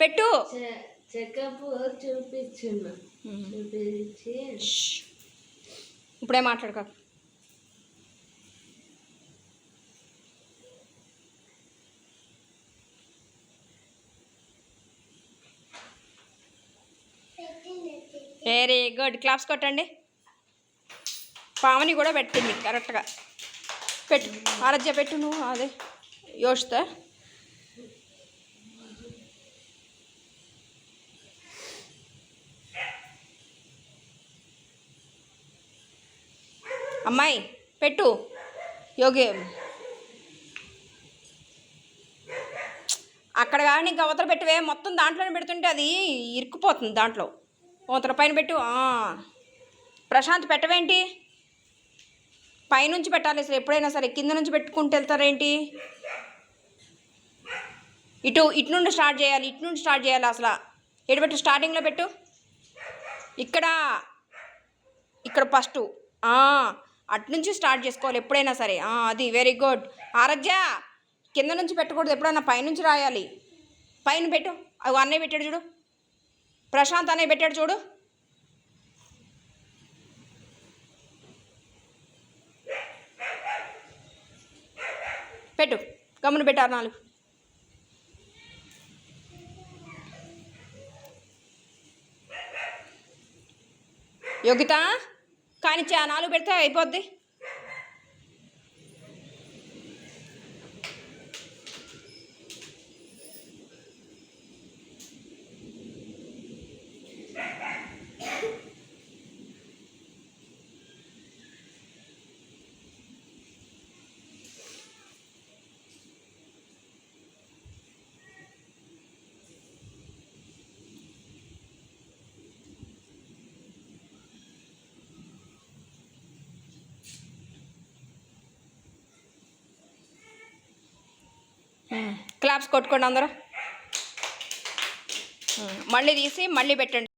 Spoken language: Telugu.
పెట్టు. చెకప్ చూపించున్నా. చూపించి. ఇప్పుడే మాట్లాడుకో. వెరీ గుడ్ క్లాప్స్ కొట్టండి. పావని కూడా పెట్టింది కరెక్ట్గా పెట్టు. ఆరాధ్య పెట్టు నువ్వు అదే. యోషిత. అమ్మాయి పెట్టు. యోగి. అక్కడ కానీ ఇంకా అవతల పెట్టవే. మొత్తం దాంట్లోనే పెడుతుంటే అది ఇరుక్కుపోతుంది దాంట్లో. అవతల పైన పెట్టు. ప్రశాంత్ పెట్టవేంటి? పైనుంచి పెట్టాలి అసలు. ఎప్పుడైనా సరే కింద నుంచి పెట్టుకుంటూ వెళ్తారేంటి? ఇటు ఇటు నుండి స్టార్ట్ చేయాలి. ఇటు నుండి స్టార్ట్ చేయాలి అసలు. ఎటు పెట్టు? స్టార్టింగ్లో పెట్టు. ఇక్కడ. ఇక్కడ ఫస్ట్. అటు నుంచి స్టార్ట్ చేసుకోవాలి ఎప్పుడైనా సరే. అది వెరీ గుడ్ ఆరాధ్య కింద నుంచి పెట్టకూడదు ఎప్పుడైనా పైనుంచి రాయాలి. పైన పెట్టు. అవి అన్నయ్య పెట్టాడు చూడు. ప్రశాంత్ అన్నయ్య పెట్టాడు చూడు. పెట్టు. గమ్మున పెట్టారు నాలుగు యోగిత? కానీ చా నాలుగు పెడితే అయిపోద్ది. క్లాప్స్ కొట్టుకోండి అందరూ. మళ్ళీ తీసి మళ్ళీ పెట్టండి.